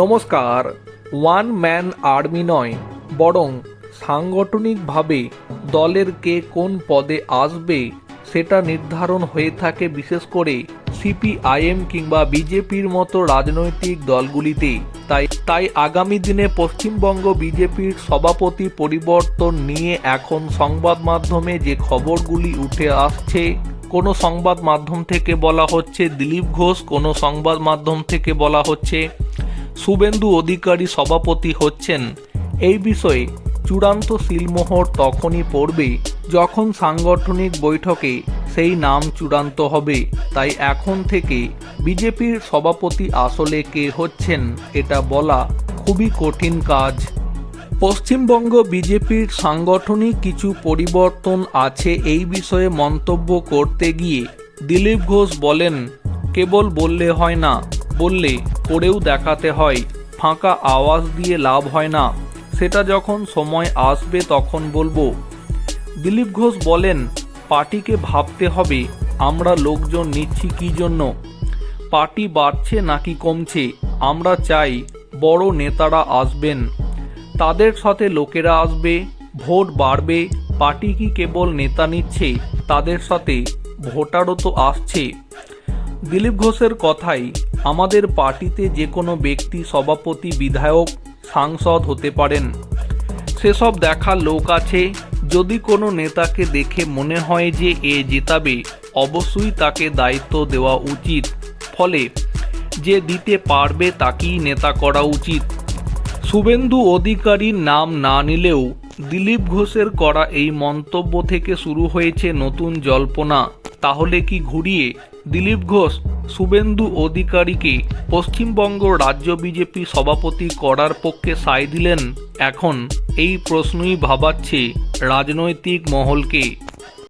নমস্কার, one man army নয়, বরং সাংগঠনিকভাবে দলের কে কোন পদে আসবে সেটা নির্ধারণ হয়ে থাকে বিশেষ করে সিপিআইএম কিংবা বিজেপির মতো রাজনৈতিক দলগুলিতে। তাই তাই আগামী দিনে পশ্চিমবঙ্গ বিজেপির সভাপতি পরিবর্তন নিয়ে এখন সংবাদ মাধ্যমে যে খবরগুলি উঠে আসছে, কোনো সংবাদ মাধ্যম থেকে বলা হচ্ছে দিলীপ ঘোষ, কোনো সংবাদ মাধ্যম থেকে বলা হচ্ছে শুভেন্দু অধিকারী সভাপতি হচ্ছেন। এই বিষয়ে চূড়ান্ত সিলমোহর তখনই পড়বে যখন সাংগঠনিক বৈঠকে সেই নাম চূড়ান্ত হবে। তাই এখন থেকে বিজেপির সভাপতি আসলে কে হচ্ছেন এটা বলা খুবই কঠিন কাজ। পশ্চিমবঙ্গ বিজেপির সাংগঠনিক কিছু পরিবর্তন আছে এই বিষয়ে মন্তব্য করতে গিয়ে দিলীপ ঘোষ বলেন, কেবল বললে হয় না। বললে করেও দেখাতে হয়, ফাঁকা আওয়াজ দিয়ে লাভ হয় না। সেটা যখন সময় আসবে তখন বলব। দিলীপ ঘোষ বলেন, পার্টিকে ভাবতে হবে, আমরা লোকজন নিচ্ছি কী জন্য? পার্টি বাড়ছে নাকি কমছে? আমরা চাই বড় নেতারা আসবেন। তাদের সাথে লোকেরা আসবে, ভোট বাড়বে, পার্টি কি কেবল নেতা নিচ্ছে, তাদের সাথে ভোটারও তো আসছে। দিলীপ ঘোষের কথাই আমাদের পার্টিতে যে কোনো ব্যক্তি, সভাপতি, বিধায়ক, সাংসদ হতে পারেন। সেসব দেখার লোক আছে। যদি কোনো নেতাকে দেখে মনে হয় যে এ জেতাবে, অবশ্যই তাকে দায়িত্ব দেওয়া উচিত। ফলে যে দিতে পারবে তাকেই নেতা করা উচিত। শুভেন্দু অধিকারীর নাম না নিলেও দিলীপ ঘোষের করা এই মন্তব্য থেকে শুরু হয়েছে নতুন জল্পনা। তাহলে কি ঘুরিয়ে দিলীপ ঘোষ, শুভেন্দু অধিকারীকে পশ্চিমবঙ্গ রাজ্য বিজেপি সভাপতি করার পক্ষে সায় দিলেন? এখন এই প্রশ্নই ভাবাচ্ছে রাজনৈতিক মহলকে।